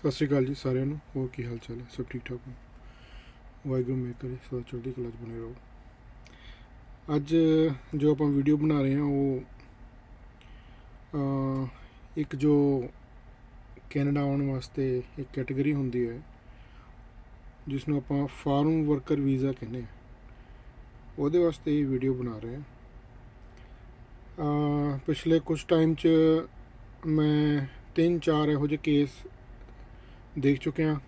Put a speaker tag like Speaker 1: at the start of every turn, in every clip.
Speaker 1: ਸਤਿ ਸ਼੍ਰੀ ਅਕਾਲ ਜੀ ਸਾਰਿਆਂ ਨੂੰ, ਹੋਰ ਕੀ ਹਾਲ ਚਾਲ ਹੈ? ਸਭ ਠੀਕ ਠਾਕ ਹੋ? ਵਾਹਿਗੁਰੂ ਮੇਰ ਕਰੇ, ਸਦਾ ਚੜ੍ਹਦੀ ਕਲਾ 'ਚ ਬਣੇ ਰਹੋ। ਅੱਜ ਜੋ ਆਪਾਂ ਵੀਡੀਓ ਬਣਾ ਰਹੇ ਹਾਂ, ਉਹ ਇੱਕ ਜੋ ਕੈਨੇਡਾ ਆਉਣ ਵਾਸਤੇ ਇੱਕ ਕੈਟਾਗਰੀ ਹੁੰਦੀ ਹੈ ਜਿਸ ਨੂੰ ਆਪਾਂ ਫਾਰਮ ਵਰਕਰ ਵੀਜ਼ਾ ਕਹਿੰਦੇ ਹਾਂ। ਉਹਦੇ ਵਾਸਤੇ ਇਹ ਵੀਡੀਓ ਬਣਾ ਰਹੇ ਹਾਂ। ਪਿਛਲੇ ਕੁਝ ਟਾਈਮ 'ਚ ਮੈਂ ਤਿੰਨ ਚਾਰ ਇਹੋ ਜਿਹੇ ਕੇਸ ਦੇਖ ਚੁੱਕੇ ਹਾਂ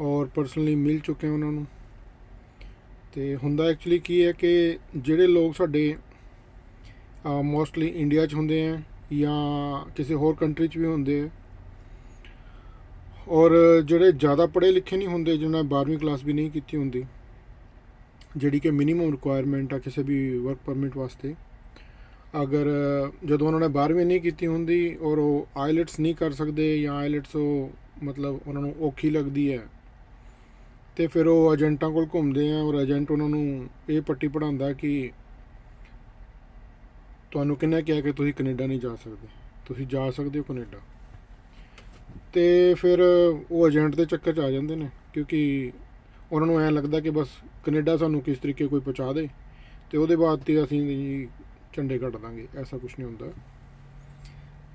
Speaker 1: ਔਰ ਪਰਸਨਲੀ ਮਿਲ ਚੁੱਕੇ ਹਾਂ ਉਹਨਾਂ ਨੂੰ। ਤੇ ਹੁੰਦਾ ਐਕਚੁਅਲੀ ਕੀ ਹੈ ਕਿ ਜਿਹੜੇ ਲੋਕ ਸਾਡੇ ਮੋਸਟਲੀ ਇੰਡੀਆ 'ਚ ਹੁੰਦੇ ਆ ਜਾਂ ਕਿਸੇ ਹੋਰ ਕੰਟਰੀ 'ਚ ਵੀ ਹੁੰਦੇ ਆ ਔਰ ਜਿਹੜੇ ਜ਼ਿਆਦਾ ਪੜ੍ਹੇ ਲਿਖੇ ਨਹੀਂ ਹੁੰਦੇ ਜਿਨ੍ਹਾਂ ਨੇ 12ਵੀਂ ਕਲਾਸ ਵੀ ਨਹੀਂ ਕੀਤੀ ਹੁੰਦੀ, ਜਿਹੜੀ ਕਿ ਮਿਨੀਮਮ ਰਿਕੁਆਇਰਮੈਂਟ ਆ ਕਿਸੇ ਵੀ ਵਰਕ ਪਰਮਿਟ ਵਾਸਤੇ, ਅਗਰ ਜਦੋਂ ਉਹਨਾਂ ਨੇ 12ਵੀਂ ਨਹੀਂ ਕੀਤੀ ਹੁੰਦੀ ਔਰ ਉਹ ਆਈਲੈਟਸ ਨਹੀਂ ਕਰ ਸਕਦੇ ਜਾਂ ਆਈਲੈਟਸ ਉਹ ਮਤਲਬ ਉਹਨਾਂ ਨੂੰ ਔਖੀ ਲੱਗਦੀ ਹੈ। ਤੇ ਫਿਰ ਉਹ ਏਜੰਟਾਂ ਕੋਲ ਘੁੰਮਦੇ ਆ ਔਰ ਏਜੰਟ ਉਹਨਾਂ ਨੂੰ ਇਹ ਪੱਟੀ ਪੜਾਉਂਦਾ ਕਿ ਤੁਹਾਨੂੰ ਕਿਹਨੇ ਕਿਹਾ ਕਿ ਤੁਸੀਂ ਕੈਨੇਡਾ ਨਹੀਂ ਜਾ ਸਕਦੇ। ਤੁਸੀਂ ਜਾ ਸਕਦੇ ਹੋ ਕੈਨੇਡਾ। ਤੇ ਫਿਰ ਉਹ ਏਜੰਟ ਦੇ ਚੱਕਰ 'ਚ ਆ ਜਾਂਦੇ ਨੇ ਕਿਉਂਕਿ ਉਹਨਾਂ ਨੂੰ ਐਂ ਲੱਗਦਾ ਕਿ ਬਸ ਕੈਨੇਡਾ ਸਾਨੂੰ ਕਿਸ ਤਰੀਕੇ ਕੋਈ ਪਹੁੰਚਾ ਦੇ ਤੇ ਉਹਦੇ ਬਾਅਦ ਤੇ ਅਸੀਂ ਝੰਡੇ ਕੱਢ ਦਾਂਗੇ, ਐਸਾ ਕੁਝ ਨਹੀਂ ਹੁੰਦਾ।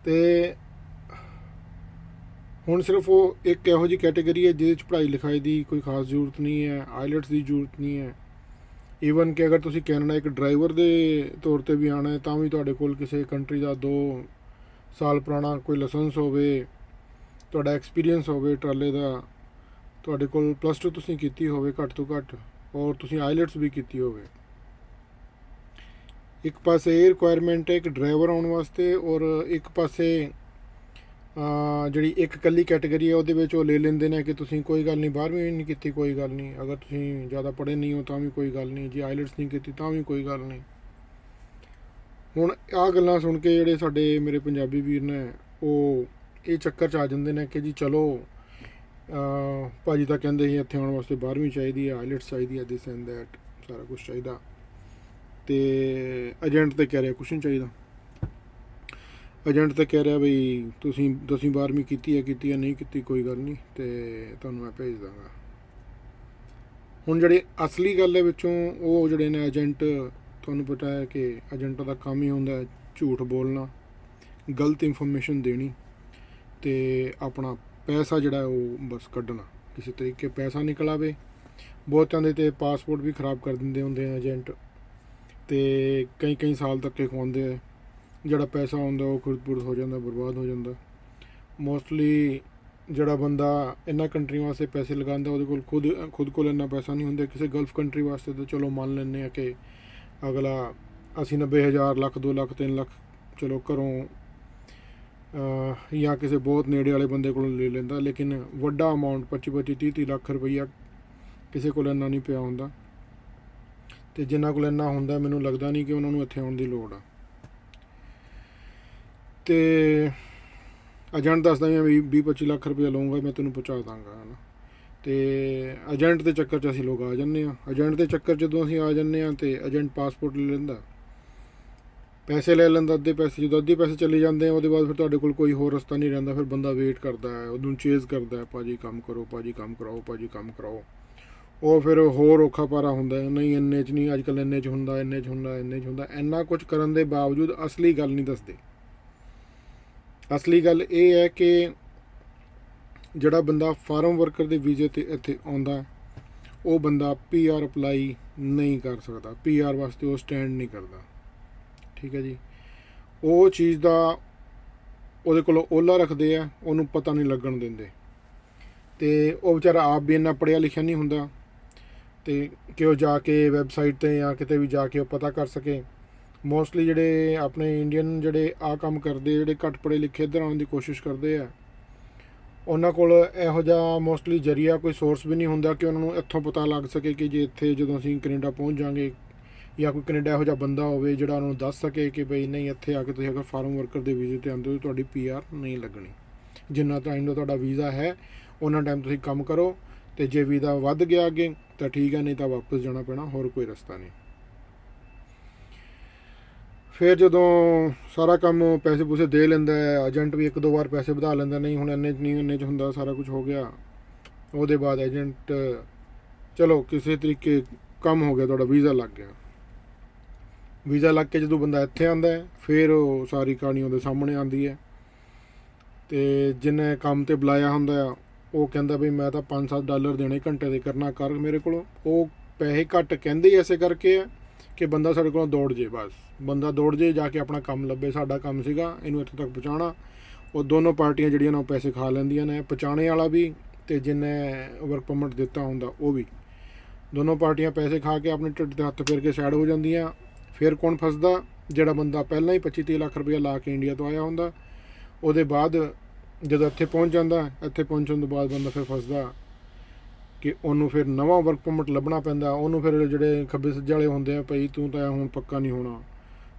Speaker 1: ਤੇ ਹੁਣ ਸਿਰਫ ਉਹ ਇੱਕ ਇਹੋ ਜਿਹੀ ਕੈਟਾਗਰੀ ਹੈ ਜਿਹਦੇ ਚ ਪੜ੍ਹਾਈ ਲਿਖਾਈ ਦੀ ਕੋਈ ਖਾਸ ਜ਼ਰੂਰਤ ਨਹੀਂ ਹੈ ਆਈਲੈਟਸ ਦੀ ਜ਼ਰੂਰਤ ਨਹੀਂ ਹੈ। ਈਵਨ ਕਿ ਅਗਰ ਤੁਸੀਂ ਕੈਨੇਡਾ ਇੱਕ ਡਰਾਈਵਰ ਦੇ ਤੌਰ ਤੇ ਵੀ ਆਣਾ ਹੈ, ਤਾਂ ਵੀ ਤੁਹਾਡੇ ਕੋਲ ਕਿਸੇ ਕੰਟਰੀ ਦਾ 2 ਸਾਲ ਪੁਰਾਣਾ ਕੋਈ ਲਾਇਸੈਂਸ ਹੋਵੇ, ਤੁਹਾਡਾ ਐਕਸਪੀਰੀਅੰਸ ਹੋਵੇ ਟਰਾਲੇ ਦਾ, ਤੁਹਾਡੇ ਕੋਲ ਪਲੱਸ 2 ਤੁਸੀਂ ਕੀਤੀ ਹੋਵੇ ਘੱਟ ਤੋਂ ਘੱਟ, ਔਰ ਤੁਸੀਂ ਆਈਲੈਟਸ ਵੀ ਕੀਤੀ ਹੋਵੇ। ਇੱਕ ਪਾਸੇ ਇਹ ਰਿਕੁਆਇਰਮੈਂਟ ਹੈ ਇੱਕ ਡਰਾਈਵਰ ਆਉਣ ਵਾਸਤੇ, ਔਰ ਇੱਕ ਪਾਸੇ ਜਿਹੜੀ ਇੱਕ ਇਕੱਲੀ ਕੈਟਾਗਰੀ ਹੈ, ਉਹਦੇ ਵਿੱਚ ਉਹ ਲੈ ਲੈਂਦੇ ਨੇ ਕਿ ਤੁਸੀਂ ਕੋਈ ਗੱਲ ਨਹੀਂ 12ਵੀਂ ਨਹੀਂ ਕੀਤੀ, ਕੋਈ ਗੱਲ ਨਹੀਂ। ਅਗਰ ਤੁਸੀਂ ਜ਼ਿਆਦਾ ਪੜ੍ਹੇ ਨਹੀਂ ਹੋ, ਤਾਂ ਵੀ ਕੋਈ ਗੱਲ ਨਹੀਂ। ਜੇ ਆਈਲੈਟਸ ਨਹੀਂ ਕੀਤੀ, ਤਾਂ ਵੀ ਕੋਈ ਗੱਲ ਨਹੀਂ। ਹੁਣ ਆਹ ਗੱਲਾਂ ਸੁਣ ਕੇ ਜਿਹੜੇ ਸਾਡੇ ਮੇਰੇ ਪੰਜਾਬੀ ਵੀਰ ਨੇ, ਉਹ ਇਹ ਚੱਕਰ ਚ ਆ ਜਾਂਦੇ ਨੇ ਕਿ ਜੀ ਚਲੋ, ਅਹ ਭਾਜੀ ਤਾਂ ਕਹਿੰਦੇ ਸੀ, ਇੱਥੇ ਆਉਣ ਵਾਸਤੇ 12ਵੀਂ ਚਾਹੀਦੀ ਹੈ ਆਈਲੈਟਸ ਚਾਹੀਦੀ ਹੈ ਦਿਸ ਐਂਡ ਦੈਟ ਸਾਰਾ ਕੁਝ ਚਾਹੀਦਾ। ਤੇ ਏਜੰਟ ਤੇ ਕਹਿ ਰਿਹਾ, ਕੁਛ ਨਹੀਂ ਚਾਹੀਦਾ। ਏਜੰਟ ਤਾਂ ਕਹਿ ਰਿਹਾ ਬਈ ਤੁਸੀਂ ਦਸਵੀਂ 12ਵੀਂ ਕੀਤੀ ਹੈ ਕੀਤੀ ਹੈ, ਨਹੀਂ ਕੀਤੀ, ਕੋਈ ਗੱਲ ਨਹੀਂ, ਤੇ ਤੁਹਾਨੂੰ ਮੈਂ ਭੇਜ ਦਾਂਗਾ। ਹੁਣ ਜਿਹੜੇ ਅਸਲੀ ਗੱਲ ਹੈ ਵਿੱਚੋਂ ਉਹ ਜਿਹੜੇ ਨੇ ਏਜੰਟ ਤੁਹਾਨੂੰ ਪਤਾ ਹੈ ਕਿ ਏਜੰਟਾਂ ਦਾ ਕੰਮ ਹੀ ਹੁੰਦਾ ਹੈ ਝੂਠ ਬੋਲਣਾ, ਗਲਤ ਇਨਫੋਰਮੇਸ਼ਨ ਦੇਣੀ, ਤੇ ਆਪਣਾ ਪੈਸਾ ਜਿਹੜਾ ਉਹ ਬਸ ਕੱਢਣਾ। ਕਿਸੇ ਤਰੀਕੇ ਪੈਸਾ ਨਿਕਲ ਆਵੇ ਬਹੁਤਿਆਂ ਦੇ ਤੇ ਪਾਸਪੋਰਟ ਵੀ ਖਰਾਬ ਕਰ ਦਿੰਦੇ ਹੁੰਦੇ ਆ ਏਜੰਟ ਤੇ ਕਈ ਕਈ ਸਾਲ ਤੱਕ ਖਵਾਉਂਦੇ ਆ। ਜਿਹੜਾ ਪੈਸਾ ਹੁੰਦਾ ਉਹ ਖੁਰਦਪੁਰਦ ਹੋ ਜਾਂਦਾ, ਬਰਬਾਦ ਹੋ ਜਾਂਦਾ। ਮੋਸਟਲੀ ਜਿਹੜਾ ਬੰਦਾ ਇਹਨਾਂ ਕੰਟਰੀਆਂ ਵਾਸਤੇ ਪੈਸੇ ਲਗਾਉਂਦਾ, ਉਹਦੇ ਕੋਲ ਖੁਦ ਖੁਦ ਕੋਲ ਇੰਨਾ ਪੈਸਾ ਨਹੀਂ ਹੁੰਦਾ। ਕਿਸੇ ਗਲਫ ਕੰਟਰੀ ਵਾਸਤੇ ਤਾਂ ਚਲੋ ਮੰਨ ਲੈਂਦੇ ਆ ਕਿ ਅਗਲਾ ਅਸੀਂ 90000 ਲੱਖ 2 ਲੱਖ 3 ਲੱਖ ਚਲੋ ਘਰੋਂ ਜਾਂ ਕਿਸੇ ਬਹੁਤ ਨੇੜੇ ਵਾਲੇ ਬੰਦੇ ਕੋਲੋਂ ਲੈ ਲੈਂਦਾ, ਲੇਕਿਨ ਵੱਡਾ ਅਮਾਉਂਟ 25 25 30 30 ਲੱਖ ਰੁਪਈਆ ਕਿਸੇ ਕੋਲ ਇੰਨਾ ਨਹੀਂ ਪਿਆ ਹੁੰਦਾ। ਤੇ ਜਿਨ੍ਹਾਂ ਕੋਲ ਇੰਨਾ ਹੁੰਦਾ, ਮੈਨੂੰ ਲੱਗਦਾ ਨਹੀਂ ਕਿ ਉਹਨਾਂ ਨੂੰ ਇੱਥੇ ਆਉਣ ਦੀ ਲੋੜ ਆ। ਤੇ ਏਜੰਟ ਦੱਸਦਾ ਵੀ 20 25 ਲੱਖ ਰੁਪਏ ਲਵਾਂਗਾ ਮੈਂ ਤੈਨੂੰ ਪਹੁੰਚਾ ਦਾਂਗਾ ਹਨਾ। ਤੇ ਏਜੰਟ ਦੇ ਚੱਕਰ 'ਚ ਅਸੀਂ ਲੋਕ ਆ ਜੰਨੇ ਆ ਏਜੰਟ ਦੇ ਚੱਕਰ 'ਚ ਜਦੋਂ ਅਸੀਂ ਆ ਜੰਨੇ ਆ ਤੇ ਏਜੰਟ ਪਾਸਪੋਰਟ ਲੈ ਲੈਂਦਾ। ਪੈਸੇ ਲੈ ਲੈਂਦਾ ਅੱਧੇ ਪੈਸੇ ਜਦੋਂ ਅੱਧੇ ਪੈਸੇ ਚਲੇ ਜਾਂਦੇ ਆ ਉਹਦੇ ਬਾਅਦ ਫਿਰ ਤੁਹਾਡੇ ਕੋਲ ਕੋਈ ਹੋਰ ਰਸਤਾ ਨਹੀਂ ਰਹਿੰਦਾ ਫਿਰ ਬੰਦਾ ਵੇਟ ਕਰਦਾ ਹੈ ਉਹਨੂੰ ਚੇਜ਼ ਕਰਦਾ ਹੈ ਭਾਜੀ ਕੰਮ ਕਰੋ ਭਾਜੀ ਕੰਮ ਕਰਾਓ ਭਾਜੀ ਕੰਮ ਕਰਾਓ। ਉਹ ਫਿਰ ਹੋਰ ਔਖਾ ਪਾਰਾ ਹੁੰਦਾ ਹੈ, ਨਹੀਂ ਇੰਨੇ 'ਚ ਨਹੀਂ ਅੱਜ ਕੱਲ ਇੰਨੇ 'ਚ ਹੁੰਦਾ ਇੰਨੇ 'ਚ ਹੁੰਦਾ ਇੰਨੇ 'ਚ ਹੁੰਦਾ। ਇੰਨਾ ਕੁਝ ਕਰਨ ਦੇ ਬਾਵਜੂਦ ਅਸਲੀ ਗੱਲ ਨਹੀਂ ਦੱਸਦੇ। ਅਸਲੀ ਗੱਲ ਇਹ ਹੈ ਕਿ ਜਿਹੜਾ ਬੰਦਾ ਫਾਰਮ ਵਰਕਰ ਦੇ ਵੀਜ਼ੇ ਤੇ ਇੱਥੇ ਆਉਂਦਾ, ਉਹ ਬੰਦਾ ਪੀਆਰ ਅਪਲਾਈ ਨਹੀਂ ਕਰ ਸਕਦਾ। ਪੀਆਰ ਵਾਸਤੇ ਉਹ ਸਟੈਂਡ ਨਹੀਂ ਕਰਦਾ। ਠੀਕ ਹੈ ਜੀ? ਉਹ ਚੀਜ਼ ਦਾ ਉਹਦੇ ਕੋਲ ਓਲਾ ਰੱਖਦੇ ਆ, ਉਹਨੂੰ ਪਤਾ ਨਹੀਂ ਲੱਗਣ ਦਿੰਦੇ। ਤੇ ਉਹ ਵਿਚਾਰਾ ਆਪ ਵੀ ਇੰਨਾ ਪੜਿਆ ਲਿਖਿਆ ਨਹੀਂ ਹੁੰਦਾ। ਤੇ ਕਿ ਉਹ ਜਾ ਕੇ ਵੈਬਸਾਈਟ ਤੇ ਜਾਂ ਕਿਤੇ ਵੀ ਜਾ ਕੇ ਉਹ ਪਤਾ ਕਰ ਸਕੇ। ਮੋਸਟਲੀ ਜਿਹੜੇ ਆਪਣੇ ਇੰਡੀਅਨ ਜਿਹੜੇ ਆ ਕੰਮ ਕਰਦੇ ਜਿਹੜੇ ਘੱਟ ਪੜ੍ਹੇ ਲਿਖੇ ਇੱਧਰ ਆਉਣ ਦੀ ਕੋਸ਼ਿਸ਼ ਕਰਦੇ ਆ, ਉਹਨਾਂ ਕੋਲ ਇਹੋ ਜਿਹਾ ਮੋਸਟਲੀ ਜਰੀਆ ਕੋਈ ਸੋਰਸ ਵੀ ਨਹੀਂ ਹੁੰਦਾ ਕਿ ਉਹਨਾਂ ਨੂੰ ਇੱਥੋਂ ਪਤਾ ਲੱਗ ਸਕੇ ਕਿ ਜੇ ਇੱਥੇ ਜਦੋਂ ਅਸੀਂ ਕੈਨੇਡਾ ਪਹੁੰਚ ਜਾਾਂਗੇ ਜਾਂ ਕੋਈ ਕੈਨੇਡਾ ਇਹੋ ਜਿਹਾ ਬੰਦਾ ਹੋਵੇ ਜਿਹੜਾ ਉਹਨਾਂ ਨੂੰ ਦੱਸ ਸਕੇ ਕਿ ਬਈ ਨਹੀਂ, ਇੱਥੇ ਆ ਕੇ ਤੁਸੀਂ ਅਗਰ ਫਾਰਮ ਵਰਕਰ ਦੇ ਵੀਜ਼ੇ ਤੇ ਆਉਂਦੇ ਹੋ ਤਾਂ ਤੁਹਾਡੀ ਪੀਆਰ ਨਹੀਂ ਲੱਗਣੀ। ਜਿੰਨਾ ਟਾਈਮ ਦਾ ਤੁਹਾਡਾ ਵੀਜ਼ਾ ਹੈ ਉਹਨਾਂ ਟਾਈਮ ਤੁਸੀਂ ਕੰਮ ਕਰੋ ਤੇ ਜੇ ਵੀਜ਼ਾ ਵੱਧ ਗਿਆ ਅੱਗੇ ਤਾਂ ਠੀਕ ਹੈ, ਨਹੀਂ ਤਾਂ ਵਾਪਸ ਜਾਣਾ ਪੈਣਾ, ਹੋਰ ਕੋਈ ਰਸਤਾ ਨਹੀਂ। ਫਿਰ ਜਦੋਂ ਸਾਰਾ ਕੰਮ ਪੈਸੇ ਪੂਸੇ ਦੇ ਲੈਂਦਾ ਹੈ ਏਜੰਟ ਵੀ ਇੱਕ ਦੋ ਵਾਰ ਪੈਸੇ ਵਧਾ ਲੈਂਦਾ, ਨਹੀਂ ਹੁਣ ਇੰਨੇ 'ਚ ਨਹੀਂ, ਇੰਨੇ 'ਚ ਹੁੰਦਾ, ਸਾਰਾ ਕੁਝ ਹੋ ਗਿਆ। ਉਹਦੇ ਬਾਅਦ ਏਜੰਟ ਚਲੋ ਕਿਸੇ ਤਰੀਕੇ ਕੰਮ ਹੋ ਗਿਆ, ਤੁਹਾਡਾ ਵੀਜ਼ਾ ਲੱਗ ਗਿਆ। ਵੀਜ਼ਾ ਲੱਗ ਕੇ ਜਦੋਂ ਬੰਦਾ ਇੱਥੇ ਆਂਦਾ ਹੈ, ਫਿਰ ਉਹ ਸਾਰੀ ਕਹਾਣੀ ਉਹਦੇ ਸਾਹਮਣੇ ਆਂਦੀ ਹੈ। ਤੇ ਜਿਹਨੇ ਕੰਮ ਤੇ ਬੁਲਾਇਆ ਹੁੰਦਾ ਆ ਉਹ ਕਹਿੰਦਾ ਵੀ ਮੈਂ ਤਾਂ 5-7 ਡਾਲਰ ਦੇਣੇ ਘੰਟੇ ਦੇ ਕਰਨਾ ਕਰ ਮੇਰੇ ਕੋਲੋਂ। ਉਹ ਪੈਸੇ ਘੱਟ ਕਹਿੰਦੇ ਹੀ ਐਸੇ ਕਰਕੇ ਆ ਕਿ ਬੰਦਾ ਸਾਡੇ ਕੋਲੋਂ ਦੌੜ ਜੇ ਬਸ। ਬੰਦਾ ਦੌੜ ਜੇ, ਜਾ ਕੇ ਆਪਣਾ ਕੰਮ ਲੱਭੇ। ਸਾਡਾ ਕੰਮ ਸੀਗਾ, ਇਹਨੂੰ ਇੱਥੇ ਤੱਕ ਪਹੁੰਚਾਉਣਾ। ਉਹ ਦੋਨੋਂ ਪਾਰਟੀਆਂ ਜਿਹੜੀਆਂ ਨੇ, ਉਹ ਪੈਸੇ ਖਾ ਲੈਂਦੀਆਂ ਨੇ। ਪਹੁੰਚਾਣੇ ਵਾਲਾ ਵੀ ਤੇ ਜਿਹਨੇ ਵਰਕ ਪਰਮਿਟ ਦਿੱਤਾ ਹੁੰਦਾ, ਉਹ ਵੀ। ਦੋਨੋਂ ਪਾਰਟੀਆਂ ਪੈਸੇ ਖਾ ਕੇ ਆਪਣੇ ਢਿੱਡ ਤੇ ਹੱਥ ਫੇਰ ਕੇ ਸਾਈਡ ਹੋ ਜਾਂਦੀਆਂ। ਫਿਰ ਕੌਣ ਫਸਦਾ? ਜਿਹੜਾ ਬੰਦਾ ਪਹਿਲਾਂ ਹੀ 25-30 ਲੱਖ ਰੁਪਏ ਲਾ ਕੇ ਇੰਡੀਆ ਤੋਂ ਆਇਆ ਹੁੰਦਾ। ਉਹਦੇ ਬਾਅਦ ਜਦੋਂ ਇੱਥੇ ਪਹੁੰਚ ਜਾਂਦਾ, ਇੱਥੇ ਪਹੁੰਚਣ ਤੋਂ ਬਾਅਦ ਬੰਦਾ ਫਿਰ ਫਸਦਾ। ਕਿ ਉਹਨੂੰ ਫਿਰ ਨਵਾਂ ਵਰਕ ਪਰਮਿਟ ਲੱਭਣਾ ਪੈਂਦਾ, ਉਹਨੂੰ ਫਿਰ ਜਿਹੜੇ ਖੱਬੇ ਸੱਜੇ ਵਾਲੇ ਹੁੰਦੇ ਆ ਭਈ ਤੂੰ ਤਾਂ ਹੁਣ ਪੱਕਾ ਨਹੀਂ ਹੋਣਾ।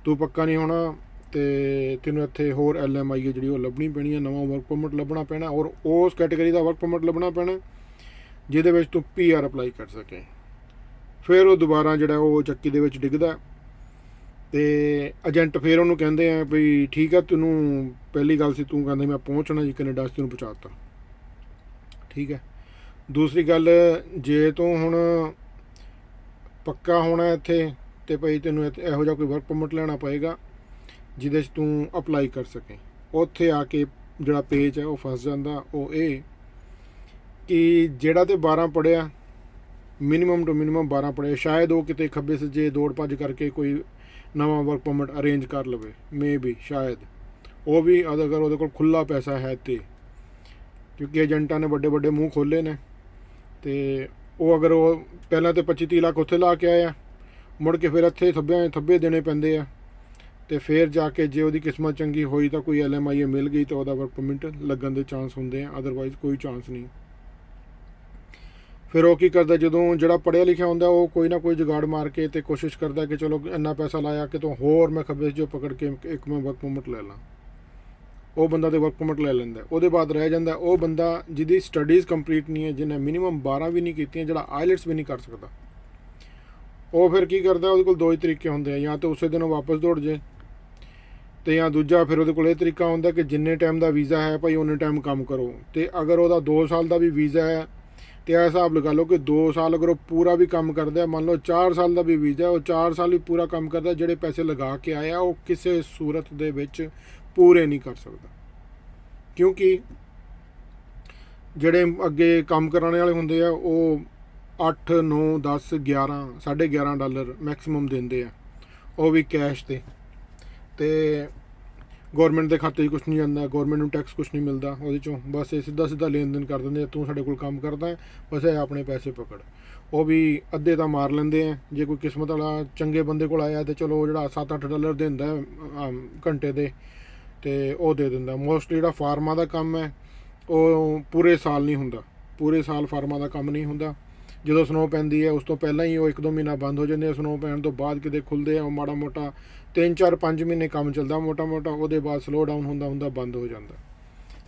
Speaker 1: ਤੂੰ ਪੱਕਾ ਨਹੀਂ ਹੋਣਾ ਤੇ ਤੈਨੂੰ ਇੱਥੇ ਹੋਰ ਐਲਐਮਆਈ ਹੈ ਜਿਹੜੀ ਉਹ ਲੱਭਣੀ ਪੈਣੀ ਹੈ ਨਵਾਂ ਵਰਕ ਪਰਮਿਟ ਲੱਭਣਾ ਪੈਣਾ ਔਰ ਉਸ ਕੈਟਾਗਰੀ ਦਾ ਵਰਕ ਪਰਮਿਟ ਲੱਭਣਾ ਪੈਣਾ, ਜਿਹਦੇ ਵਿੱਚ ਤੂੰ ਪੀਆਰ ਅਪਲਾਈ ਕਰ ਸਕੇ। ਫਿਰ ਉਹ ਦੁਬਾਰਾ ਜਿਹੜਾ ਉਹ ਚੱਕੀ ਦੇ ਵਿੱਚ ਡਿੱਗਦਾ ਤੇ ਏਜੰਟ ਫਿਰ ਉਹਨੂੰ ਕਹਿੰਦੇ ਆ ਵੀ ਠੀਕ ਆ, ਤੈਨੂੰ ਪਹਿਲੀ ਗੱਲ ਸੀ ਤੂੰ ਕਹਿੰਦੇ ਮੈਂ ਪਹੁੰਚਣਾ ਜੀ, ਕੈਨੇਡਾ 'ਚ ਤੈਨੂੰ ਪਹੁੰਚਾਤਾ ਠੀਕ ਹੈ। ਦੂਸਰੀ ਗੱਲ, ਜੇ ਤੂੰ ਹੁਣ ਪੱਕਾ ਹੋਣਾ ਇੱਥੇ ਤੇ ਭਈ ਤੈਨੂੰ ਇੱਥੇ ਇਹੋ ਜਿਹਾ ਕੋਈ ਵਰਕ ਪਰਮਿਟ ਲੈਣਾ ਪਏਗਾ, ਜਿਹਦੇ 'ਚ ਤੂੰ ਅਪਲਾਈ ਕਰ ਸਕੇ। ਉੱਥੇ ਆ ਕੇ ਜਿਹੜਾ ਪੇਜ ਹੈ ਉਹ ਫਸ ਜਾਂਦਾ, ਉਹ ਇਹ ਕਿ ਜਿਹੜਾ ਤੇ 12 ਪੜਿਆ ਮਿਨੀਮਮ ਟੂ ਮਿਨੀਮਮ 12 ਪੜਿਆ ਸ਼ਾਇਦ ਉਹ ਕਿਤੇ ਖੱਬੇ ਸੱਜੇ ਦੌੜ ਭੱਜ ਕਰਕੇ ਕੋਈ ਨਵਾਂ ਵਰਕ ਪਰਮਿਟ ਅਰੇਂਜ ਕਰ ਲਵੇ। ਮੇ ਵੀ ਸ਼ਾਇਦ। ਉਹ ਵੀ ਅਗਰ ਉਹਦੇ ਕੋਲ ਖੁੱਲਾ ਪੈਸਾ ਹੈ ਤੇ, ਕਿਉਂਕਿ ਏਜੰਟਾਂ ਨੇ ਵੱਡੇ ਵੱਡੇ ਮੂੰਹ ਖੋਲੇ ਨੇ। ਤੇ ਉਹ ਅਗਰ ਉਹ ਪਹਿਲਾਂ ਤੇ 25 30 ਲੱਖ ਉੱਥੇ ਲਾ ਕੇ ਆਇਆ, ਮੁੜ ਕੇ ਫਿਰ ਇੱਥੇ ਥੱਬਿਆਂ ਥੱਬੇ ਦੇਣੇ ਪੈਂਦੇ ਆ। ਤੇ ਫਿਰ ਜਾ ਕੇ ਜੇ ਉਹਦੀ ਕਿਸਮਤ ਚੰਗੀ ਹੋਈ ਤਾਂ ਕੋਈ ਐਲਐਮਆਈ ਮਿਲ ਗਈ ਤਾਂ ਉਹਦਾ ਵਰਕ ਪਰਮਿਟ ਲੱਗਣ ਦੇ ਚਾਂਸ ਹੁੰਦੇ ਆ ਅਦਰਵਾਈਜ਼ ਕੋਈ ਚਾਂਸ ਨਹੀਂ। ਫਿਰ ਉਹ ਕੀ ਕਰਦਾ, ਜਦੋਂ ਜਿਹੜਾ ਪੜ੍ਹਿਆ ਲਿਖਿਆ ਹੁੰਦਾ, ਉਹ ਕੋਈ ਨਾ ਕੋਈ ਜੁਗਾੜ ਮਾਰ ਕੇ ਤੇ ਕੋਸ਼ਿਸ਼ ਕਰਦਾ ਕਿ ਚਲੋ ਇੰਨਾ ਪੈਸਾ ਲਾਇਆ ਕਿ ਤੋਂ ਹੋਰ ਮੈਂ ਖੱਬੇ ਜੋ ਪਕੜ ਕੇ ਇੱਕ ਮੈਂ ਵਰਕ ਪਰਮਿਟ ਲੈ ਲਾਂ। ਉਹ ਬੰਦਾ ਤੇ ਵਰਕ ਪਰਮਿਟ ਲੈ ਲੈਂਦਾ। ਉਹਦੇ ਬਾਅਦ ਰਹਿ ਜਾਂਦਾ। ਉਹ ਬੰਦਾ ਜਿਹਦੀ ਸਟੱਡੀਜ਼ ਕੰਪਲੀਟ ਨਹੀਂ ਹੈ ਜਿਹਨੇ ਮਿਨੀਮਮ 12 ਵੀ ਨਹੀਂ ਕੀਤੀਆਂ ਜਿਹੜਾ ਆਈਲੈਟਸ ਵੀ ਨਹੀਂ ਕਰ ਸਕਦਾ। ਉਹ ਫਿਰ ਕੀ ਕਰਦਾ ਉਹਦੇ ਕੋਲ ਦੋ ਹੀ ਤਰੀਕੇ ਹੁੰਦੇ ਆ। ਜਾਂ ਤਾਂ ਉਸੇ ਦਿਨ ਉਹ ਵਾਪਸ ਦੌੜ ਜੇ ਤੇ ਜਾਂ ਦੂਜਾ ਫਿਰ ਉਹਦੇ ਕੋਲ ਇਹ ਤਰੀਕਾ ਹੁੰਦਾ ਕਿ ਜਿੰਨੇ ਟਾਈਮ ਦਾ ਵੀਜ਼ਾ ਹੈ ਭਾਈ ਉਹਨੇ ਟਾਈਮ ਕੰਮ ਕਰੋ। ਤੇ ਅਗਰ ਉਹਦਾ 2 ਸਾਲ ਦਾ ਵੀ ਵੀਜ਼ਾ ਹੈ ਤੇ ਇਹ ਹਿਸਾਬ ਲਗਾ ਲਓ ਕਿ 2 ਸਾਲ ਅਗਰ ਉਹ ਪੂਰਾ ਵੀ ਕੰਮ ਕਰਦਾ ਮੰਨ ਲਓ 4 ਸਾਲ ਦਾ ਵੀ ਵੀਜ਼ਾ ਹੈ, ਉਹ 4 ਸਾਲ ਵੀ ਪੂਰਾ ਕੰਮ ਕਰਦਾ ਜਿਹੜੇ ਪੈਸੇ ਲਗਾ ਕੇ ਆਇਆ ਉਹ ਕਿਸੇ ਸੂਰਤ ਦੇ ਵਿੱਚ ਪੂਰੇ ਨਹੀਂ ਕਰ ਸਕਦਾ। ਕਿਉਂਕਿ ਜਿਹੜੇ ਅੱਗੇ ਕੰਮ ਕਰਾਉਣ ਵਾਲੇ ਹੁੰਦੇ ਆ, ਉਹ 8 9 10 11 11.5 ਡਾਲਰ ਮੈਕਸਿਮਮ ਦਿੰਦੇ ਆ। ਉਹ ਵੀ ਕੈਸ਼ ਤੇ। ਤੇ ਗਵਰਨਮੈਂਟ ਦੇ ਖਾਤੇ 'ਚ ਕੁਝ ਨਹੀਂ ਜਾਂਦਾ ਗਵਰਨਮੈਂਟ ਨੂੰ ਟੈਕਸ ਕੁਝ ਨਹੀਂ ਮਿਲਦਾ ਉਹਦੇ ਚੋਂ। ਬਸ ਇਹ ਸਿੱਧਾ ਸਿੱਧਾ ਲੈਣ ਦੇਣ ਕਰ ਦਿੰਦੇ ਆ, ਤੂੰ ਸਾਡੇ ਕੋਲ ਕੰਮ ਕਰਦਾ ਬਸ ਇਹ ਆਪਣੇ ਪੈਸੇ ਪਕੜ। ਉਹ ਵੀ ਅੱਧੇ ਤਾਂ ਮਾਰ ਲੈਂਦੇ ਆ। ਜੇ ਕੋਈ ਕਿਸਮਤ ਵਾਲਾ ਚੰਗੇ ਬੰਦੇ ਕੋਲ ਆਇਆ ਤੇ ਚਲੋ ਉਹ ਜਿਹੜਾ 7-8 ਡਾਲਰ ਦਿੰਦਾ ਘੰਟੇ ਦੇ ਤੇ ਉਹ ਦੇ ਦਿੰਦਾ। ਮੋਸਟਲੀ ਜਿਹੜਾ ਫਾਰਮਾਂ ਦਾ ਕੰਮ ਹੈ ਉਹ ਪੂਰੇ ਸਾਲ ਨਹੀਂ ਹੁੰਦਾ। ਪੂਰੇ ਸਾਲ ਫਾਰਮਾਂ ਦਾ ਕੰਮ ਨਹੀਂ ਹੁੰਦਾ। ਜਦੋਂ ਸਨੋ ਪੈਂਦੀ ਹੈ ਉਸ ਤੋਂ ਪਹਿਲਾਂ ਹੀ ਉਹ ਇੱਕ ਦੋ ਮਹੀਨਾ ਬੰਦ ਹੋ ਜਾਂਦੇ ਆ। ਸਨੋ ਪੈਣ ਤੋਂ ਬਾਅਦ ਕਿਤੇ ਖੁੱਲਦੇ ਆ ਉਹ ਮਾੜਾ ਮੋਟਾ 3 4 5 ਮਹੀਨੇ ਕੰਮ ਚੱਲਦਾ ਮੋਟਾ ਮੋਟਾ ਉਹਦੇ ਬਾਅਦ ਸਲੋ ਡਾਊਨ ਹੁੰਦਾ ਹੁੰਦਾ ਬੰਦ ਹੋ ਜਾਂਦਾ।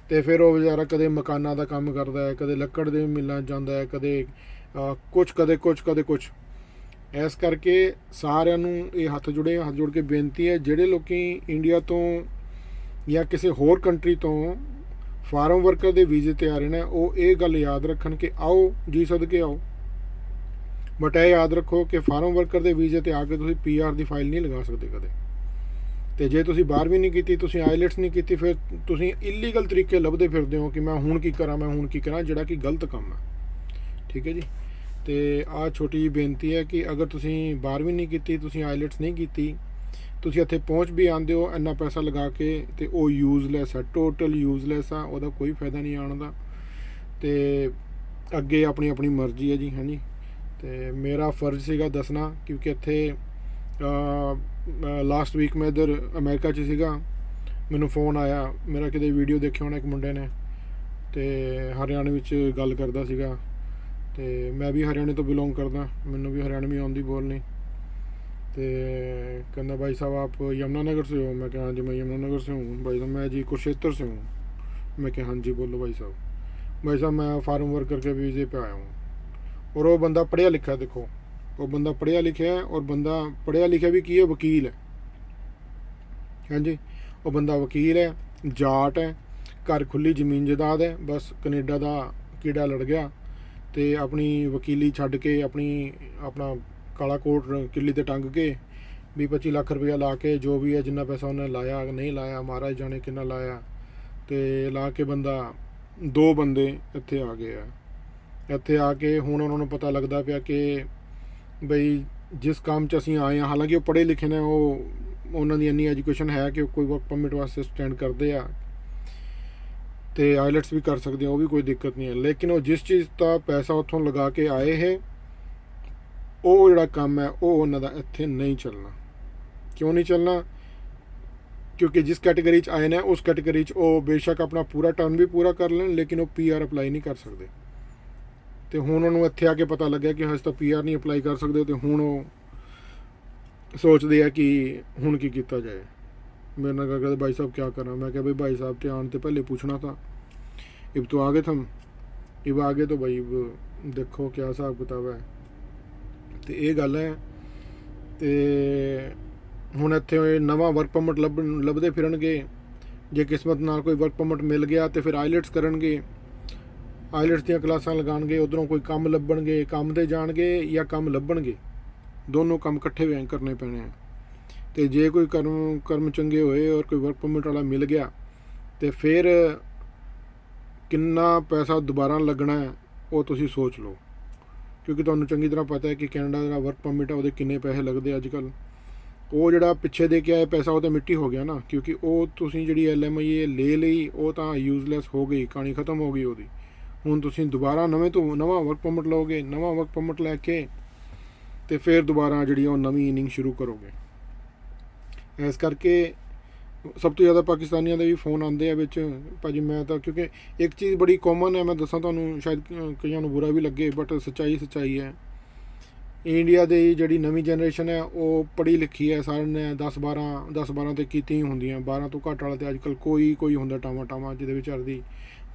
Speaker 1: ਤੇ ਫਿਰ ਉਹ ਵਿਚਾਰਾ ਕਦੇ ਮਕਾਨਾਂ ਦਾ ਕੰਮ ਕਰਦਾ ਹੈ ਕਦੇ ਲੱਕੜ ਦੇ ਮਿਲਾਂ ਜਾਂਦਾ ਹੈ ਕਦੇ ਅਹ, ਕੁਛ ਕਦੇ ਕੁਛ ਕਦੇ ਕੁਛ। ਇਸ ਕਰਕੇ ਸਾਰਿਆਂ ਨੂੰ ਇਹ ਹੱਥ ਜੁੜੇ ਹੱਥ ਜੋੜ ਕੇ ਬੇਨਤੀ ਹੈ ਜਿਹੜੇ ਲੋਕੀ ਇੰਡੀਆ ਤੋਂ ਜਾਂ ਕਿਸੇ ਹੋਰ ਕੰਟਰੀ ਤੋਂ ਫਾਰਮ ਵਰਕਰ ਦੇ ਵੀਜ਼ੇ ਤੇ ਆ ਰਹੇ ਨੇ, ਉਹ ਇਹ ਗੱਲ ਯਾਦ ਰੱਖਣ ਕਿ ਆਓ, ਜੀ ਸਦਕੇ ਆਓ। ਬਟ ਇਹ ਯਾਦ ਰੱਖੋ ਕਿ ਫਾਰਮ ਵਰਕਰ ਦੇ ਵੀਜ਼ੇ ਤੇ ਆ ਕੇ ਤੁਸੀਂ ਪੀਆਰ ਦੀ ਫਾਈਲ ਨਹੀਂ ਲਗਾ ਸਕਦੇ ਕਦੇ। ਤੇ ਜੇ ਤੁਸੀਂ ਬਾਹਰ ਵੀ ਨਹੀਂ ਕੀਤੀ, ਤੁਸੀਂ ਆਈਲੈਟਸ ਨਹੀਂ ਕੀਤੀ, ਫਿਰ ਤੁਸੀਂ ਇਲੀਗਲ ਤਰੀਕੇ ਲੱਭਦੇ ਫਿਰਦੇ ਹੋ ਕਿ ਮੈਂ ਹੁਣ ਕੀ ਕਰਾਂ, ਮੈਂ ਹੁਣ ਕੀ ਕਰਾਂ, ਜਿਹੜਾ ਕਿ ਗਲਤ ਕੰਮ ਹੈ। ਠੀਕ ਹੈ ਜੀ? ਤੇ ਆ ਛੋਟੀ ਜਿਹੀ ਬੇਨਤੀ ਹੈ ਕਿ ਅਗਰ ਤੁਸੀਂ ਬਾਹਰ ਵੀ ਨਹੀਂ ਕੀਤੀ, ਤੁਸੀਂ ਆਈਲੈਟਸ ਨਹੀਂ ਕੀਤੀ ਤੁਸੀਂ ਇੱਥੇ ਪਹੁੰਚ ਵੀ ਆਂਦੇ ਹੋ, ਇੰਨਾ ਪੈਸਾ ਲਗਾ ਕੇ ਤੇ ਉਹ ਯੂਜ਼ਲੈਸ ਆ ਟੋਟਲ ਯੂਜ਼ਲੈਸ ਆ, ਉਹਦਾ ਕੋਈ ਫਾਇਦਾ ਨਹੀਂ ਆਉਣ ਦਾ। ਤੇ ਅੱਗੇ ਆਪਣੀ ਆਪਣੀ ਮਰਜ਼ੀ ਹੈ ਜੀ ਹਾਂਜੀ ਤੇ ਮੇਰਾ ਫਰਜ਼ ਸੀਗਾ ਦੱਸਣਾ, ਕਿਉਂਕਿ ਇੱਥੇ ਲਾਸਟ ਵੀਕ ਮੈਂ ਇਧਰ ਅਮਰੀਕਾ 'ਚ ਸੀਗਾ, ਮੈਨੂੰ ਫੋਨ ਆਇਆ, ਮੇਰਾ ਕਿਤੇ ਵੀਡੀਓ ਦੇਖਿਆ ਹੋਣਾ ਇੱਕ ਮੁੰਡੇ ਨੇ, ਤੇ ਹਰਿਆਣੇ ਵਿੱਚ ਗੱਲ ਕਰਦਾ ਸੀਗਾ, ਤੇ ਮੈਂ ਵੀ ਹਰਿਆਣੇ ਤੋਂ ਬਿਲੋਂਗ ਕਰਦਾ, ਮੈਨੂੰ ਵੀ ਹਰਿਆਣਵੀ ਆਉਂਦੀ ਬੋਲਣੀ। ਤੇ कहना भाई साहब आप यमुनानगर से हो मैं कहा हाँ जी मैं यमुनानगर से हूँ भाई साहब मैं जी कुरुक्षेत्र से हूँ मैं कहा हाँ जी बोलो भाई साहब भाई साहब मैं फार्म वर्कर के वीज़े पे आया हूँ और वो बंदा पढ़िया लिखा है देखो वो बंदा पढ़िया लिखा है और बंदा पढ़िया लिखा भी की है वकील है ਹਾਂਜੀ ਉਹ ਬੰਦਾ ਵਕੀਲ ਹੈ ਜਾਟ ਹੈ ਘਰ ਖੁੱਲੀ ਜ਼ਮੀਨ ਜਾਇਦਾਦ ਹੈ ਬਸ ਕੈਨੇਡਾ ਦਾ ਕੀੜਾ ਲੜ ਗਿਆ ਤੇ ਆਪਣੀ ਵਕੀਲੀ ਛੱਡ ਕੇ ਆਪਣੀ ਆਪਣਾ ਕਾਲਾ ਕੋਟ ਕਿੱਲੀ ਤੇ ਟੰਗ ਕੇ 20 25 ਲੱਖ ਰੁਪਇਆ ਲਾ ਕੇ ਜੋ ਵੀ ਹੈ, ਜਿੰਨਾ ਪੈਸਾ ਉਹਨੇ ਲਾਇਆ, ਨਹੀਂ ਲਾਇਆ, ਮਹਾਰਾਜ ਜਾਣੇ ਕਿੰਨਾ ਲਾਇਆ। ਤੇ ਲਾ ਕੇ ਬੰਦਾ, ਦੋ ਬੰਦੇ ਇੱਥੇ ਆ ਗਏ ਆ। ਇੱਥੇ ਆ ਕੇ ਹੁਣ ਉਹਨਾਂ ਨੂੰ ਪਤਾ ਲੱਗਦਾ ਪਿਆ ਕਿ ਬਈ ਜਿਸ ਕੰਮ 'ਚ ਅਸੀਂ ਆਏ ਹਾਂ, ਹਾਲਾਂਕਿ ਉਹ ਪੜ੍ਹੇ ਲਿਖੇ ਨੇ, ਉਹ ਉਹਨਾਂ ਦੀ ਇੰਨੀ ਐਜੂਕੇਸ਼ਨ ਹੈ ਕਿ ਕੋਈ ਵਰਕ ਪਰਮਿਟ ਵਾਸਤੇ ਸਟੈਂਡ ਕਰਦੇ ਆ। ਤੇ ਆਈਲੈਟਸ ਵੀ ਕਰ ਸਕਦੇ ਆ, ਉਹ ਵੀ ਕੋਈ ਦਿੱਕਤ ਨਹੀਂ ਹੈ। ਲੇਕਿਨ ਉਹ ਜਿਸ ਚੀਜ਼ ਦਾ ਪੈਸਾ ਉੱਥੋਂ ਲਗਾ ਕੇ ਆਏ ਹੈ ਉਹ ਜਿਹੜਾ ਕੰਮ ਹੈ, ਉਹ ਉਹਨਾਂ ਦਾ ਇੱਥੇ ਨਹੀਂ ਚੱਲਣਾ। ਕਿਉਂ ਨਹੀਂ ਚੱਲਣਾ? ਕਿਉਂਕਿ ਜਿਸ ਕੈਟਾਗਰੀ 'ਚ ਆਏ ਨੇ, ਉਸ ਕੈਟਾਗਰੀ 'ਚ ਉਹ ਬੇਸ਼ੱਕ ਆਪਣਾ ਪੂਰਾ ਟਰਨ ਵੀ ਪੂਰਾ ਕਰ ਲੈਣ, ਲੇਕਿਨ ਉਹ ਪੀਆਰ ਅਪਲਾਈ ਨਹੀਂ ਕਰ ਸਕਦੇ। ਤੇ ਹੁਣ ਉਹਨਾਂ ਨੂੰ ਇੱਥੇ ਆ ਕੇ ਪਤਾ ਲੱਗਿਆ ਕਿ ਹਜੇ ਤਾਂ ਪੀਆਰ ਨਹੀਂ ਅਪਲਾਈ ਕਰ ਸਕਦੇ, ਤੇ ਹੁਣ ਉਹ ਸੋਚਦੇ ਆ ਕਿ ਹੁਣ ਕੀ ਕੀਤਾ ਜਾਏ। ਮੇਰੇ ਨਾਲ ਕਹਿੰਦੇ, ਭਾਈ ਸਾਹਿਬ ਕੀ ਕਰਾਂ? ਮੈਂ ਕਿਹਾ, ਬਈ ਭਾਈ ਸਾਹਿਬ ਤੇ ਆਉਣ ਤੇ ਪਹਿਲੇ ਪੁੱਛਣਾ ਤਾਂ। ਇਬ ਤੋਂ ਆਗੇ ਥਮ? ਇਬ ਆਗੇ ਤੋਂ ਭਾਈ, ਦੇਖੋ ਕਿਆ ਹਿਸਾਬ ਕਿਤਾਬ ਹੈ। ਤੇ ਇਹ ਗੱਲ ਹੈ। ਤੇ ਹੁਣ ਇੱਥੇ ਨਵਾਂ ਵਰਕ ਪਰਮਿਟ ਲੱਭ, ਲੱਭਦੇ ਫਿਰਨਗੇ। ਜੇ ਕਿਸਮਤ ਨਾਲ ਕੋਈ ਵਰਕ ਪਰਮਿਟ ਮਿਲ ਗਿਆ ਤੇ ਫਿਰ ਆਈਲੈਟਸ ਕਰਨਗੇ। ਆਈਲੈਟਸ ਦੀਆਂ ਕਲਾਸਾਂ ਲਗਾਉਣਗੇ, ਉਧਰੋਂ ਕੋਈ ਕੰਮ ਲੱਭਣਗੇ, ਕੰਮ ਤੇ ਜਾਣਗੇ ਜਾਂ ਕੰਮ ਲੱਭਣਗੇ। ਦੋਨੋਂ ਕੰਮ ਇਕੱਠੇ ਵੇਂ ਕਰਨੇ ਪੈਣੇ ਆ। ਤੇ ਜੇ ਕੋਈ ਕਰਮ ਕਰਮ ਚੰਗੇ ਹੋਏ ਔਰ ਕੋਈ ਵਰਕ ਪਰਮਿਟ ਵਾਲਾ ਮਿਲ ਗਿਆ, ਤੇ ਫਿਰ ਕਿੰਨਾ ਪੈਸਾ ਦੁਬਾਰਾ ਲੱਗਣਾ ਹੈ, ਉਹ ਤੁਸੀਂ ਸੋਚ ਲਓ। ਕਿਉਂਕਿ ਤੁਹਾਨੂੰ ਚੰਗੀ ਤਰ੍ਹਾਂ ਪਤਾ ਹੈ ਕਿ ਕੈਨੇਡਾ ਦਾ ਵਰਕ ਪਰਮਿਟ ਆ, ਉਹਦੇ ਕਿੰਨੇ ਪੈਸੇ ਲੱਗਦੇ ਅੱਜ ਕੱਲ ਉਹ ਜਿਹੜਾ ਪਿੱਛੇ ਦੇ ਕੇ ਆਏ ਪੈਸਾ ਉਹ ਤਾਂ ਮਿੱਟੀ ਹੋ ਗਿਆ ਨਾ, ਕਿਉਂਕਿ ਉਹ ਤੁਸੀਂ ਜਿਹੜੀ ਐਲਐਮਆਈ ਲੈ ਲਈ, ਉਹ ਤਾਂ ਯੂਜ਼ਲੈਸ ਹੋ ਗਈ, ਕਹਾਣੀ ਖਤਮ ਹੋ ਗਈ ਉਹਦੀ। ਹੁਣ ਤੁਸੀਂ ਦੁਬਾਰਾ ਨਵੇਂ ਤੋਂ ਨਵਾਂ ਵਰਕ ਪਰਮਿਟ ਲਓਗੇ, ਨਵਾਂ ਵਰਕ ਪਰਮਿਟ ਲੈ ਕੇ ਤੇ ਫਿਰ ਦੁਬਾਰਾ ਜਿਹੜੀ ਉਹ ਨਵੀਂ ਇਨਿੰਗ ਸ਼ੁਰੂ ਕਰੋਗੇ। ਇਸ ਕਰਕੇ ਸਭ ਤੋਂ ਜ਼ਿਆਦਾ ਪਾਕਿਸਤਾਨੀਆਂ ਦੇ ਵੀ ਫੋਨ ਆਉਂਦੇ ਆ ਵਿੱਚ, ਭਾਜੀ ਮੈਂ ਤਾਂ, ਕਿਉਂਕਿ ਇੱਕ ਚੀਜ਼ ਬੜੀ ਕਾਮਨ ਹੈ, ਮੈਂ ਦੱਸਾਂ ਤੁਹਾਨੂੰ, ਸ਼ਾਇਦ ਕਈਆਂ ਨੂੰ ਬੁਰਾ ਵੀ ਲੱਗੇ ਬਟ ਸੱਚਾਈ ਸੱਚਾਈ ਹੈ। ਇੰਡੀਆ ਦੀ ਜਿਹੜੀ ਨਵੀਂ ਜਨਰੇਸ਼ਨ ਹੈ, ਉਹ ਪੜ੍ਹੀ ਲਿਖੀ ਹੈ, ਸਾਰਿਆਂ ਨੇ 10 12 10 12 ਤੇ ਕੀਤੀਆਂ ਹੀ ਹੁੰਦੀਆਂ 12 ਤੋਂ ਘੱਟ ਵਾਲਾ ਤੇ ਅੱਜ ਕੱਲ ਕੋਈ ਕੋਈ ਹੁੰਦਾ ਟਾਵਾਂ ਟਾਵਾਂ, ਜਿਹਦੇ ਵਿਚਾਰ ਦੀ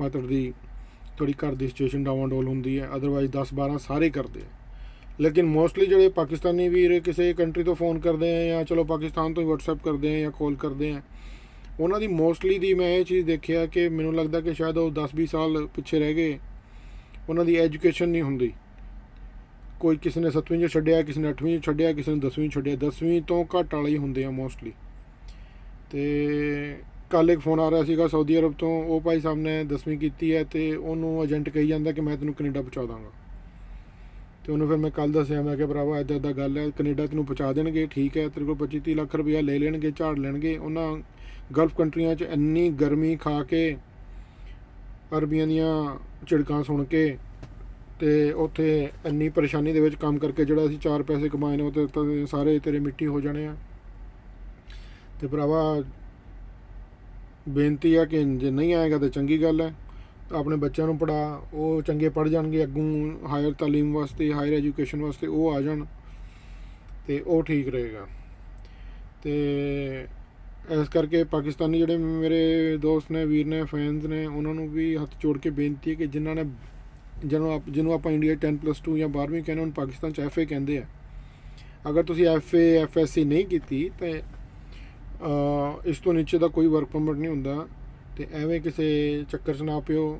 Speaker 1: ਮਾਤਰ ਦੀ ਥੋੜੀ ਘਰ ਦੀ ਸਿਚੁਏਸ਼ਨ ਡਾਵਾਂ ਡੋਲ ਹੁੰਦੀ ਹੈ ਅਦਰਵਾਈਜ਼ 10 12 ਸਾਰੇ ਕਰਦੇ ਆ। ਲੇਕਿਨ ਮੋਸਟਲੀ ਜਿਹੜੇ ਪਾਕਿਸਤਾਨੀ ਵੀਰ ਕਿਸੇ ਕੰਟਰੀ ਤੋਂ ਫੋਨ ਕਰਦੇ ਆ ਜਾਂ ਚਲੋ ਪਾਕਿਸਤਾਨ ਤੋਂ ਹੀ WhatsApp ਕਰਦੇ ਆ ਜਾਂ ਕਾਲ ਕਰਦੇ ਆ, ਉਹਨਾਂ ਦੀ ਮੋਸਟਲੀ ਦੀ ਮੈਂ ਇਹ ਚੀਜ਼ ਦੇਖਿਆ ਕਿ ਮੈਨੂੰ ਲੱਗਦਾ ਕਿ ਸ਼ਾਇਦ ਉਹ 10 20 ਸਾਲ ਪਿੱਛੇ ਰਹਿ ਗਏ, ਉਹਨਾਂ ਦੀ ਐਜੂਕੇਸ਼ਨ ਨਹੀਂ ਹੁੰਦੀ। ਕੋਈ ਕਿਸੇ ਨੇ 7ਵੀਂ 'ਚ ਛੱਡਿਆ, ਕਿਸੇ ਨੇ 8ਵੀਂ 'ਚ ਛੱਡਿਆ, ਕਿਸੇ ਨੇ 10ਵੀਂ ਛੱਡਿਆ 10ਵੀਂ ਤੋਂ ਘੱਟ ਵਾਲੇ ਹੀ ਹੁੰਦੇ ਆ ਮੋਸਟਲੀ ਤੇ ਕੱਲ ਇੱਕ ਫੋਨ ਆ ਰਿਹਾ ਸੀਗਾ ਸਾਊਦੀ ਅਰਬ ਤੋਂ, ਉਹ ਭਾਈ ਸਾਹਿਬ ਨੇ 10ਵੀਂ ਕੀਤੀ ਹੈ ਤੇ ਉਹਨੂੰ ਏਜੰਟ ਕਹੀ ਜਾਂਦਾ ਕਿ ਮੈਂ ਤੈਨੂੰ ਕੈਨੇਡਾ ਪਹੁੰਚਾ ਦਾਂਗਾ। ਤੇ ਉਹਨੂੰ ਫਿਰ ਮੈਂ ਕੱਲ ਦੱਸਿਆ, ਮੈਂ ਕਿਹਾ ਭਰਾਵਾ ਇਦਾਂ ਇਦਾਂ ਗੱਲ ਹੈ, ਕੈਨੇਡਾ ਤੈਨੂੰ ਪਹੁੰਚਾ ਦੇਣਗੇ, ਠੀਕ ਹੈ, ਤੇਰੇ ਕੋਲ 25 30 ਲੱਖ ਰੁਪਇਆ ਲੈ ਲੈਣਗੇ, ਝਾੜ ਲੈਣਗੇ, ਉਹਨਾਂ ਗਲਫ ਕੰਟਰੀਆਂ 'ਚ ਇੰਨੀ ਗਰਮੀ ਖਾ ਕੇ ਅਰਬੀਆਂ ਦੀਆਂ ਝਿੜਕਾਂ ਸੁਣ ਕੇ ਤੇ ਉੱਥੇ ਇੰਨੀ ਪਰੇਸ਼ਾਨੀ ਦੇ ਵਿੱਚ ਕੰਮ ਕਰਕੇ ਜਿਹੜਾ ਅਸੀਂ ਚਾਰ ਪੈਸੇ ਕਮਾਏ ਨੇ, ਉਹ ਤੇ ਤਾਂ ਸਾਰੇ ਤੇਰੇ ਮਿੱਟੀ ਹੋ ਜਾਣੇ ਆ। ਤੇ ਭਰਾਵਾ ਬੇਨਤੀ ਆ ਕਿ ਜੇ ਨਹੀਂ ਆਏਗਾ ਤਾਂ ਚੰਗੀ ਗੱਲ ਹੈ। ਆਪਣੇ ਬੱਚਿਆਂ ਨੂੰ ਪੜਾ ਉਹ ਚੰਗੇ ਪੜ ਜਾਣਗੇ, ਅੱਗੋਂ ਹਾਇਰ ਤਾਲੀਮ ਵਾਸਤੇ ਹਾਇਰ ਐਜੂਕੇਸ਼ਨ ਵਾਸਤੇ ਉਹ ਆ ਜਾਣ ਤੇ ਉਹ ਠੀਕ ਰਹੇਗਾ। ਤੇ ਇਸ ਕਰਕੇ ਪਾਕਿਸਤਾਨੀ ਜਿਹੜੇ ਮੇਰੇ ਦੋਸਤ ਨੇ, ਵੀਰ ਨੇ ਫੈਨਸ ਨੇ, ਉਹਨਾਂ ਨੂੰ ਵੀ ਹੱਥ ਜੋੜ ਕੇ ਬੇਨਤੀ ਹੈ ਕਿ ਜਿਨ੍ਹਾਂ ਨੇ, ਜਿਹਨੂੰ ਆਪ, ਜਿਹਨੂੰ ਆਪਾਂ ਇੰਡੀਆ 10+2 ਜਾਂ 12ਵੀਂ ਕਹਿੰਦੇ ਉਹਨੂੰ ਪਾਕਿਸਤਾਨ ਚ ਐਫਏ ਕਹਿੰਦੇ ਆ। ਅਗਰ ਤੁਸੀਂ ਐਫਏ ਐਫਐਸਸੀ ਨਹੀਂ ਕੀਤੀ, ਤੇ ਇਸ ਤੋਂ ਨੀਚੇ ਦਾ ਕੋਈ ਵਰਕ ਪਰਮਿਟ ਨਹੀਂ ਹੁੰਦਾ ਤੇ ਐਵੇਂ ਕਿਸੇ ਚੱਕਰ 'ਚ ਨਾ ਪਿਓ।